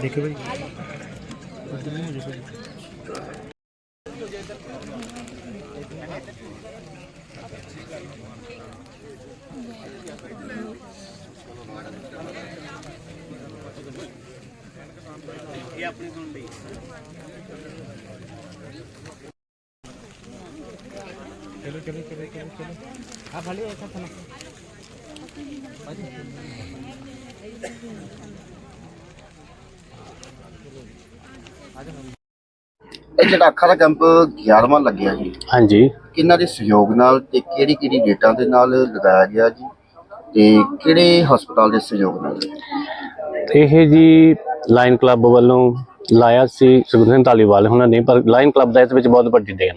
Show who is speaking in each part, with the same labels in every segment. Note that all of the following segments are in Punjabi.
Speaker 1: ਦੇਖੋ ਭਾਈ। ਚਲੋ ਚਲੋ ਚਲੋ ਚਲੋ। ਚਲੋ ਆ ਭਾਲੀ ਐਸਾ ਥਨਾ
Speaker 2: ਇਹ ਜਿਹੜਾ ਅੱਖਾਂ ਦਾ ਕੈਂਪ 11ਵਾਂ ਲੱਗਿਆ ਜੀ।
Speaker 3: ਹਾਂਜੀ।
Speaker 2: ਕਿਹਨਾਂ ਦੇ ਸਹਿਯੋਗ ਨਾਲ ਤੇ ਕਿਹੜੀ ਕਿਹੜੀ ਡੇਟਾਂ ਦੇ ਨਾਲ ਲਗਾਇਆ ਗਿਆ ਜੀ? ਤੇ ਕਿਹੜੇ ਹਸਪਤਾਲ ਦੇ ਸਹਿਯੋਗ ਨਾਲ?
Speaker 3: ਇਹ ਜੀ ਲਾਇਨ ਕਲੱਬ ਵੱਲੋਂ ਲਾਇਆ ਸੀ ਸੁਖਦਨ ਧਾਲੀਵਾਲ ਉਹਨਾਂ ਨੇ ਪਰ ਲਾਇਨ ਕਲੱਬ ਦਾ ਇਸ ਵਿੱਚ ਬਹੁਤ ਵੱਡੀ ਦੇਣ।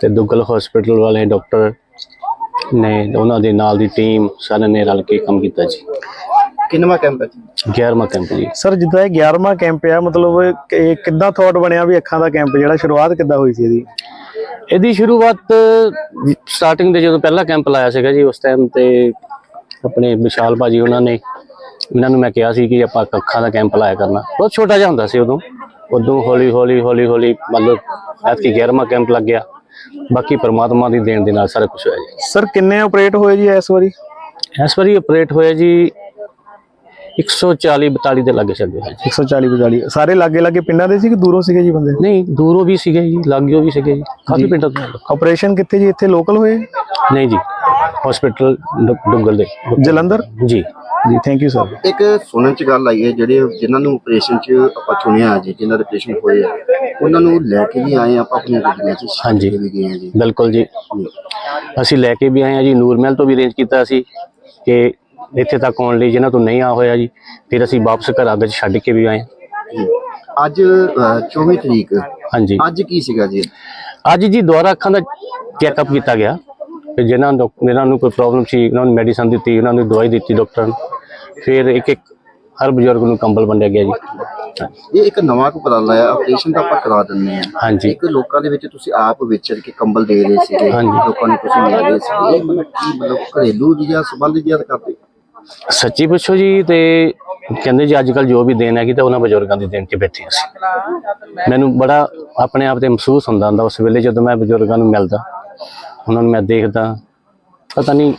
Speaker 3: ਤੇ ਦੁੱਗਲ ਹਸਪੀਟਲ ਵਾਲੇ ਡਾਕਟਰ ਨੇ ਉਹਨਾਂ ਦੇ ਨਾਲ ਦੀ ਟੀਮ ਸਾਰਿਆਂ ਨੇ ਰਲ ਕੇ ਕੰਮ ਕੀਤਾ ਜੀ।
Speaker 2: ਕਿੰਨਵਾਂ ਕੈਂਪ ਹੈ ਜੀ?
Speaker 3: 11ਵਾਂ ਕੈਂਪ ਜੀ।
Speaker 1: ਸਰ ਜਿੱਦਾਂ ਇਹ 11ਵਾਂ ਕੈਂਪ ਆ ਮਤਲਬ ਇਹ ਕਿੱਦਾਂ ਥਾਟ ਬਣਿਆ ਵੀ ਅੱਖਾਂ ਦਾ ਕੈਂਪ ਜਿਹੜਾ ਸ਼ੁਰੂਆਤ ਕਿੱਦਾਂ ਹੋਈ ਸੀ ਇਹਦੀ?
Speaker 3: ਇਹਦੀ ਸ਼ੁਰੂਆਤ ਸਟਾਰਟਿੰਗ ਦੇ ਜਦੋਂ ਪਹਿਲਾ ਕੈਂਪ ਲਾਇਆ ਸੀਗਾ ਜੀ ਉਸ ਟਾਈਮ ਤੇ ਆਪਣੇ ਵਿਸ਼ਾਲ ਭਾਜੀ ਉਹਨਾਂ ਨੇ ਇਹਨਾਂ ਨੂੰ ਮੈਂ ਕਿਹਾ ਸੀ ਕਿ ਆਪਾਂ ਅੱਖਾਂ ਦਾ ਕੈਂਪ ਲਾਇਆ ਕਰਨਾ। ਬਹੁਤ ਛੋਟਾ ਜਿਹਾ ਹੁੰਦਾ ਸੀ ਉਦੋਂ। ਉਦੋਂ ਹੌਲੀ ਹੌਲੀ ਹੌਲੀ ਹੌਲੀ ਮਤਲਬ ਐਤਕੀ 11ਵਾਂ ਕੈਂਪ ਲੱਗ ਗਿਆ। ਬਾਕੀ ਪ੍ਰਮਾਤਮਾ ਦੀ ਦੇਣ ਦੇ ਨਾਲ ਸਾਰਾ ਕੁਝ ਹੋਇਆ ਜੀ।
Speaker 1: ਸਰ ਕਿੰਨੇ ਆਪਰੇਟ ਹੋਏ ਜੀ ਇਸ ਵਾਰੀ?
Speaker 3: ਇਸ ਵਾਰੀ ਆਪਰੇਟ ਹੋਇਆ ਜੀ 140 42 ਦੇ ਲੱਗੇ ਸਕਦੇ ਹਾਂ ਜੀ।
Speaker 1: 140 42 ਸਾਰੇ ਲਾਗੇ ਲਾਗੇ ਪਿੰਡਾਂ ਦੇ ਸੀ ਕਿ ਦੂਰੋਂ ਸੀਗੇ ਜੀ ਬੰਦੇ?
Speaker 3: ਨਹੀਂ ਦੂਰੋਂ ਵੀ ਸੀਗੇ ਜੀ ਲਾਗਿਓ ਵੀ ਸੀਗੇ ਜੀ। ਕਾਫੀ ਪਿੰਡਾਂ ਤੋਂ।
Speaker 1: ਆਪਰੇਸ਼ਨ ਕਿੱਥੇ ਜੀ? ਇੱਥੇ ਲੋਕਲ ਹੋਏ?
Speaker 3: ਨਹੀਂ ਜੀ ਹਸਪੀਟਲ ਡੁੱਗਲ ਦੇ।
Speaker 1: ਜਲੰਧਰ?
Speaker 3: ਜੀ।
Speaker 1: ਜੀ ਥੈਂਕ ਯੂ ਸਰ
Speaker 2: ਇੱਕ ਸੁਣਨ ਚ ਗੱਲ ਆਈ ਹੈ ਜਿਹੜੇ ਜਿਨ੍ਹਾਂ ਨੂੰ ਆਪਰੇਸ਼ਨ ਚ ਆਪਾਂ ਚੁਣਿਆ ਜੀ ਜਿਨ੍ਹਾਂ ਦੇ ਆਪਰੇਸ਼ਨ ਹੋਏ ਆ ਉਹਨਾਂ ਨੂੰ ਲੈ ਕੇ ਵੀ ਆਏ ਆਪਾਂ ਆਪਣੀਆਂ ਗੱਡੀਆਂ ਚ
Speaker 3: ਹਾਂਜੀ।
Speaker 2: ਵੀ ਗਏ ਆ ਜੀ।
Speaker 3: ਬਿਲਕੁਲ ਜੀ। ਅਸੀਂ ਲੈ ਕੇ ਵੀ ਆਏ ਆ ਜੀ ਨੂਰਮਹਿਲ ਤੋਂ ਵੀ ਅਰੇਂਜ ਕੀਤਾ ਸੀ ਕਿ ਇੱਥੇ ਤੱਕ ਆਉਣ ਲਈ ਜਿਨ੍ਹਾਂ ਤੋਂ ਨਹੀਂ ਆ ਹੋਇਆ ਜੀ ਫਿਰ ਅਸੀਂ ਵਾਪਸ ਘਰ ਅੱਗੇ ਛੱਡ ਕੇ ਵੀ ਆਏ।
Speaker 2: ਅੱਜ ਅਹ, 24 ਤਰੀਕ।
Speaker 3: ਹਾਂਜੀ।
Speaker 2: ਅੱਜ ਕੀ ਸੀਗਾ ਜੀ?
Speaker 3: ਅੱਜ ਜੀ ਦੁਆਰਾ ਅੱਖਾਂ ਦਾ ਚੈੱਕਅਪ ਕੀਤਾ ਗਿਆ। ਤੇ ਜਿਨ੍ਹਾਂ ਨੂੰ ਜਿਨ੍ਹਾਂ ਨੂੰ ਕੋਈ ਪ੍ਰੋਬਲਮ ਸੀ ਉਹਨਾਂ ਨੂੰ ਮੈਡੀਸਨ ਦਿੱਤੀ ਉਹਨਾਂ ਨੂੰ ਦਵਾਈ ਦਿੱਤੀ ਡਾਕਟਰ ਨੇ। ਫਿਰ ਇੱਕ ਇੱਕ ਹਰ ਬਜ਼ੁਰਗ ਨੂੰ ਕੰਬਲ ਵੰਡਿਆ ਗਿਆ ਜੀ।
Speaker 2: ਇਹ ਇੱਕ ਨਵਾਂ ਕੋ ਉਪਰਾਲਾ ਆ ਆਪਰੇਸ਼ਨ ਤਾਂ ਆਪਾਂ ਕਰਾ ਦਿੰਦੇ ਆ।
Speaker 3: ਹਾਂਜੀ।
Speaker 2: ਇੱਕ ਲੋਕਾਂ ਦੇ ਵਿੱਚ ਤੁਸੀਂ ਆਪ ਵਿਚਰ ਕੇ ਕੰਬਲ ਦੇ ਰਹੇ ਸੀਗੇ
Speaker 3: ਹਾਂਜੀ।
Speaker 2: ਲੋਕਾਂ ਨੂੰ ਤੁਸੀਂ ਮਿਲ ਰਹੇ ਸੀਗੇ। ਇਹ ਮਤਲਬ ਕੀ ਮਤਲਬ ਘਰੇਲੂ ਜਾਂ ਸੰਬੰਧ ਜਿਹਾ ਕਰਦੇ?
Speaker 3: ਸੱਚੀ ਪੁੱਛੋ ਜੀ ਤੇ ਕਹਿੰਦੇ ਜੀ ਅੱਜ ਕੱਲ ਜੋ ਵੀ ਦੇਣ ਹੈਗੀ ਤਾਂ ਉਹਨਾਂ ਬਜ਼ੁਰਗਾਂ ਦੀ ਦੇਣ 'ਚ ਬੈਠੇ ਅਸੀਂ। ਮੈਨੂੰ ਬੜਾ ਆਪਣੇ ਆਪ ਤੇ ਮਹਿਸੂਸ ਹੁੰਦਾ ਹੁੰਦਾ ਉਸ ਵੇਲੇ ਜਦੋਂ ਮੈਂ ਬਜ਼ੁਰਗਾਂ ਨੂੰ ਮਿਲਦਾ ਉਹਨਾਂ ਨੂੰ ਮੈਂ ਦੇਖਦਾ ਪਤਾ ਨਹੀਂ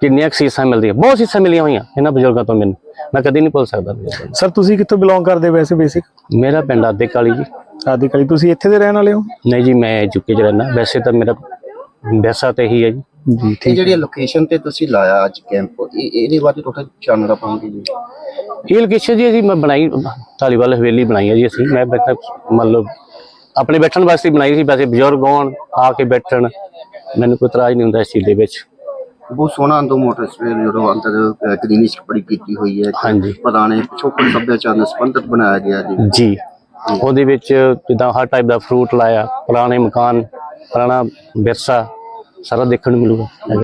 Speaker 3: ਕਿੰਨੀਆਂ ਸੀਸਾਂ ਮਿਲਦੀਆਂ? ਬਹੁਤ ਸੀਸਾਂ ਮਿਲੀਆਂ ਹੋਈਆਂ ਇਹਨਾਂ ਬਜ਼ੁਰਗਾਂ ਤੋਂ ਮੈਨੂੰ। ਮੈਂ ਕਦੀ ਨਹੀਂ ਭੁੱਲ ਸਕਦਾ।
Speaker 1: ਸਰ ਤੁਸੀਂ ਕਿੱਥੋਂ ਬਿਲੋਂਗ ਕਰਦੇ ਵੈਸੇ ਬੇਸਿਕ
Speaker 3: ਮੇਰਾ ਪਿੰਡ ਆਦੇ ਕਾਲੀ ਜੀ।
Speaker 1: ਆਦੀ ਕਲੀ ਤੁਸੀਂ ਇੱਥੇ ਦੇ ਰਹਿਣ ਵਾਲੇ ਹੋ?
Speaker 3: ਨਹੀਂ ਜੀ ਮੈਂ ਚੁੱਕੇ ਚ ਰਹਿਣਾ ਵੈਸੇ ਤਾਂ ਮੇਰਾ ਵੈਸਾ ਤੇ ਹੀ ਹੈ ਜੀ।
Speaker 1: ਜੀ
Speaker 2: ਇਹ ਜਿਹੜੀ ਲੋਕੇਸ਼ਨ ਤੇ ਤੁਸੀਂ ਲਾਇਆ ਅੱਜ ਕੈਂਪ ਇਹ ਇਹਦੇ ਬਾਰੇ ਥੋੜਾ ਚਾਨਣਾ ਪਾਉਂਗੇ ਜੀ।
Speaker 3: ਇਹ ਲੋਕੇਸ਼ਨ ਜੀ ਅਸੀਂ ਮੈਂ ਬਣਾਈ ਧਾਲੀਵਾਲ ਹਵੇਲੀ ਬਣਾਈ ਹੈ ਜੀ ਅਸੀਂ। ਮੈਂ ਬੈਠਾ ਮਤਲਬ ਆਪਣੇ ਬੈਠਣ ਵਾਸਤੇ ਬਣਾਈ ਸੀ। ਵੈਸੇ ਬਜ਼ੁਰਗ ਆਉਣ ਆ ਕੇ ਬੈਠਣ ਮੈਨੂੰ ਕੋਈ ਇਤਰਾਜ਼ ਨਹੀਂ ਹੁੰਦਾ ਇਸ ਚੀਜ਼ ਦੇ ਵਿੱਚ।
Speaker 2: ਬਹੁਤ ਸੋਹਣਾ ਅੰਦੋ ਮੋਟਰ ਸਵੇਰ ਜਦੋਂ ਅੰਦਰ ਕਲੀਨਿਕ ਬੜੀ ਕੀਤੀ ਹੋਈ ਹੈ।
Speaker 3: ਹਾਂਜੀ।
Speaker 2: ਪੁਰਾਣੇ ਪਿਛੋਕੜ ਸੱਭਿਆਚਾਰ ਨਾਲ ਸੰਬੰਧਿਤ ਬਣਾਇਆ ਗਿਆ ਜੀ।
Speaker 3: ਜੀ। ਉਹਦੇ ਵਿੱਚ ਜਿੱਦਾਂ ਹਰ ਟਾਈਪ ਦਾ ਫਰੂਟ ਲਾਇਆ ਪੁਰਾਣੇ ਮਕਾਨ ਪੁਰਾਣਾ ਵਿਰਸਾ ਸਾਰਾ ਦੇਖਣ ਨੂੰ ਮਿਲੂਗਾ।